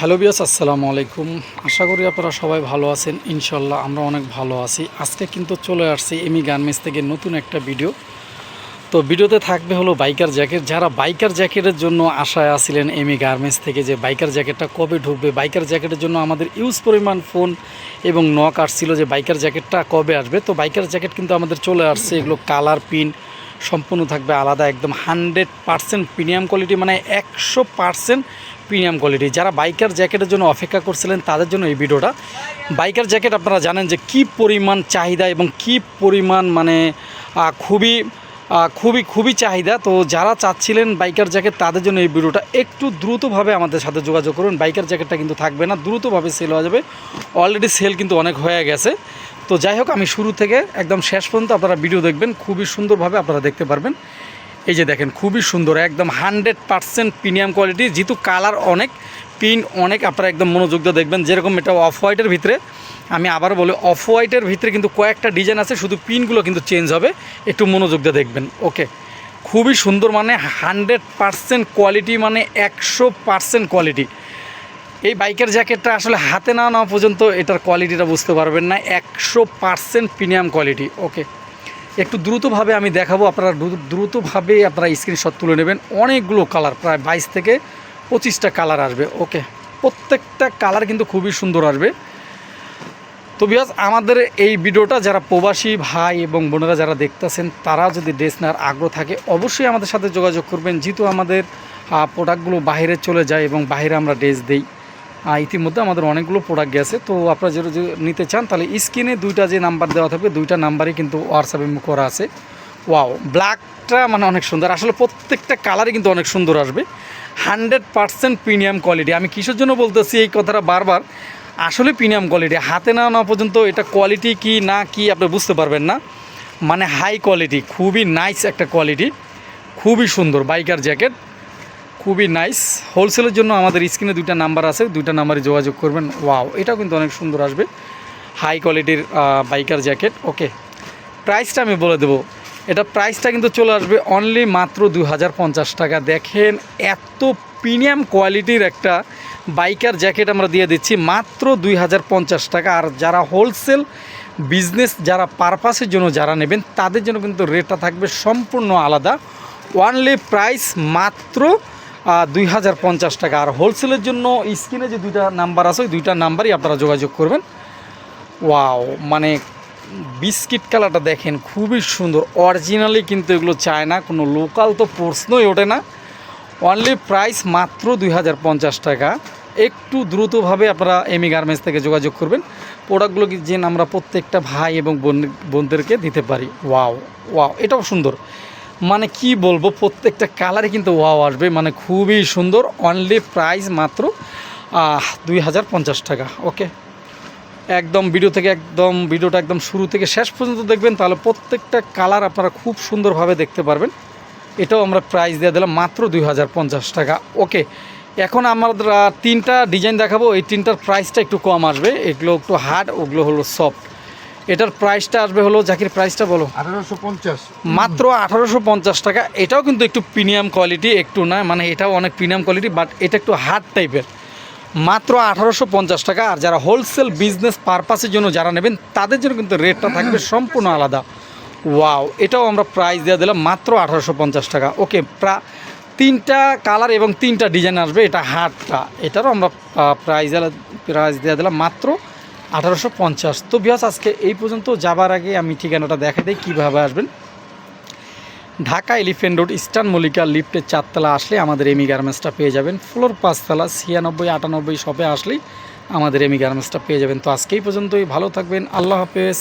Hello বিয়াস আসসালামু আলাইকুম। আশা করি আপনারা সবাই ভালো আছেন। ইনশাল্লাহ আমরা অনেক ভালো আছি। আজকে কিন্তু চলে আসছি এমি গার্মেন্টস থেকে নতুন একটা ভিডিও। তো ভিডিওতে থাকবে হলো বাইকার জ্যাকেট। যারা বাইকার জ্যাকেটের জন্য আশায় আসছিলেন এমি গার্মেন্টস থেকে যে বাইকার জ্যাকেটটা কবে ঢুকবে, বাইকার জ্যাকেটের জন্য আমাদের ইউজ পরিমাণ ফোন এবং নক আসছিল যে বাইকার জ্যাকেটটা কবে আসবে। তো বাইকার জ্যাকেট কিন্তু আমাদের চলে আসছে, এগুলো কালার পিন সম্পূর্ণ থাকবে আলাদা, একদম হান্ড্রেড পারসেন্ট প্রিমিয়াম কোয়ালিটি মানে একশো পারসেন্ট প্রিমিয়াম কোয়ালিটি। যারা বাইকার জ্যাকেটের জন্য অপেক্ষা করছিলেন, তাদের জন্য এই ভিডিওটা। বাইকার জ্যাকেট আপনারা জানেন যে কি পরিমাণ চাহিদা এবং কি পরিমাণ মানে খুবই খুবই খুবই চাহিদা। তো যারা চাচ্ছিলেন বাইকার জ্যাকেট, তাদের জন্য এই ভিডিওটা একটু দ্রুতভাবে আমাদের সাথে যোগাযোগ করুন। বাইকার জ্যাকেটটা কিন্তু থাকবে না, দ্রুতভাবে সেল হয়ে যাবে। অলরেডি সেল কিন্তু অনেক হয়ে গেছে। তো যাই হোক, আমি শুরু থেকে একদম শেষ পর্যন্ত আপনারা ভিডিও দেখবেন, খুবই সুন্দরভাবে আপনারা দেখতে পারবেন। এই যে দেখেন, খুবই সুন্দর, একদম হানড্রেড পারসেন্ট প্রিমিয়াম কোয়ালিটি যেহেতু কালার অনেক পিন অনেক, আপনারা একদম মনোযোগ দিয়ে দেখবেন, যেরকম এটা অফ হোয়াইটের ভিতরে। আমি আবার বলি অফ হোয়াইটের ভিতরে কিন্তু কয়েকটা ডিজাইন আছে, শুধু পিনগুলো কিন্তু চেঞ্জ হবে, একটু মনোযোগ দিয়ে দেখবেন ওকে খুবই সুন্দর মানে হানড্রেড পারসেন্ট কোয়ালিটি মানে একশো পারসেন্ট কোয়ালিটি এই বাইকের জ্যাকেটটা আসলে হাতে না নেওয়া পর্যন্ত এটার কোয়ালিটিটা বুঝতে পারবেন না। একশো পারসেন্ট প্রিমিয়াম কোয়ালিটি ওকে একটু দ্রুতভাবে আমি দেখাবো, আপনারা দ্রুত- দ্রুতভাবে আপনারা স্ক্রিনশট তুলে নেবেন। অনেকগুলো কালার প্রায় বাইশ থেকে পঁচিশটা কালার আসবে ওকে প্রত্যেকটা কালার কিন্তু খুবই সুন্দর আসবে। তো বিয়াস আমাদের এই ভিডিওটা যারা প্রবাসী ভাই এবং বোনেরা যারা দেখতেছেন, তারা যদি ড্রেস নেওয়ার আগ্রহ থাকে, অবশ্যই আমাদের সাথে যোগাযোগ করবেন। যেহেতু আমাদের প্রোডাক্টগুলো বাইরে চলে যায় এবং বাইরে আমরা ড্রেস দেই। ইতিমধ্যে আমাদের অনেকগুলো প্রোডাক্ট গেছে, তো আপনারা যদি নিতে চান, তাহলে স্ক্রিনে দুইটা যে নাম্বার দেওয়া থাকবে, দুইটা নাম্বারই কিন্তু হোয়াটসঅ্যাপে করা আছে। ওয়াও ব্ল্যাকটা মানে অনেক সুন্দর। আসলে প্রত্যেকটা কালারই কিন্তু অনেক সুন্দর আসবে। হান্ড্রেড পারসেন্ট প্রিমিয়াম কোয়ালিটি আমি কিসের জন্য বলতেছি এই কথাটা বারবার? আসলে প্রিমিয়াম কোয়ালিটি হাতে না নেওয়া পর্যন্ত এটা কোয়ালিটি কি, না কি, আপনি বুঝতে পারবেন না। মানে হাই কোয়ালিটি খুবই নাইস একটা কোয়ালিটি খুবই সুন্দর। বাইকার জ্যাকেট খুবই নাইস হোলসেলের জন্য আমাদের স্ক্রিনে দুইটা নাম্বার আছে, দুইটা নাম্বারে যোগাযোগ করবেন। ওয়াও এটাও কিন্তু অনেক সুন্দর আসবে। হাই কোয়ালিটির বাইকার জ্যাকেট ওকে প্রাইসটা আমি বলে দেবো। এটা প্রাইসটা কিন্তু চলে আসবে অনলি মাত্র দু হাজার পঞ্চাশ টাকা। দেখেন, এত প্রিমিয়াম কোয়ালিটির একটা বাইকার জ্যাকেট আমরা দিয়ে দিচ্ছি, মাত্র দুই হাজার পঞ্চাশ টাকা। আর যারা হোলসেল বিজনেস যারা পারপাসের জন্য যারা নেবেন, তাদের জন্য কিন্তু রেটটা থাকবে সম্পূর্ণ আলাদা। ওয়ানলি প্রাইস মাত্র দুই হাজার পঞ্চাশ টাকা। আর হোলসেলের জন্য স্ক্রিনে যে দুইটা নাম্বার আছে, ওই দুইটা নাম্বারই আপনারা যোগাযোগ করবেন। ওয়াও মানে বিস্কিট কালারটা দেখেন, খুবই সুন্দর। অরিজিনালি কিন্তু এগুলো চায় না, কোনো লোকাল তো প্রশ্নই ওঠে না। অনলি প্রাইস মাত্র দুই হাজার পঞ্চাশ টাকা। একটু দ্রুতভাবে আপনারা এমি গার্মেন্টস থেকে যোগাযোগ করবেন। প্রোডাক্টগুলো যেন আমরা প্রত্যেকটা ভাই এবং বোন বোনদেরকে দিতে পারি। ওয়াও ওয়াও এটাও সুন্দর। মানে কি বলব, প্রত্যেকটা কালারে কিন্তু ওয়াও আসবে। মানে খুবই সুন্দর অনলি প্রাইস মাত্র দুই হাজার পঞ্চাশ টাকা ওকে একদম ভিডিও থেকে একদম ভিডিওটা একদম শুরু থেকে শেষ পর্যন্ত দেখবেন, তাহলে প্রত্যেকটা কালার আপনারা খুব সুন্দরভাবে দেখতে পারবেন। এটাও আমরা প্রাইস দিয়ে দিলাম মাত্র দুই হাজার পঞ্চাশ টাকা ওকে এখন আমাদের তিনটা ডিজাইন দেখাবো, এই তিনটার প্রাইসটা একটু কম আসবে। এগুলো একটু হার্ড ওগুলো হলো সফট এটার প্রাইসটা আসবে হলো জাকির প্রাইসটা বলো। আঠারোশো পঞ্চাশ। মাত্র আঠারোশো পঞ্চাশ টাকা। এটাও কিন্তু একটু প্রিমিয়াম কোয়ালিটি একটু না মানে এটাও অনেক প্রিমিয়াম কোয়ালিটি বাট এটা একটু হার্ড টাইপের মাত্র আঠারোশো পঞ্চাশ টাকা। আর যারা হোলসেল বিজনেস পারপাসের জন্য যারা নেবেন তাদের জন্য কিন্তু রেটটা থাকবে সম্পূর্ণ আলাদা। ওয়াও এটাও আমরা প্রাইস দিয়ে দিলাম মাত্র আঠারোশো পঞ্চাশ টাকা। ওকে প্রা তিনটা কালার এবং তিনটা ডিজাইন আসবে এটা হাটটা এটারও আমরা প্রাইস প্রাইস দিয়ে দিলাম মাত্র আঠারোশো পঞ্চাশ। তো বিহাস আজকে এই পর্যন্ত যাবার আগে আমি ঠিকানাটা দেখা দিই, কীভাবে আসবেন। Dhaka elephant road eastern Mallika লিফটের চারতলা আসলে আমাদের এমি গার্মেন্টসটা পেয়ে যাবেন। ফ্লোর পাঁচতলা, ছিয়ানব্বই, আটানব্বই শপে আসলেই আমাদের এমি গার্মেন্টসটা পেয়ে যাবেন। তো আজকেই পর্যন্তই, ভালো থাকবেন, আল্লাহ হাফেজ।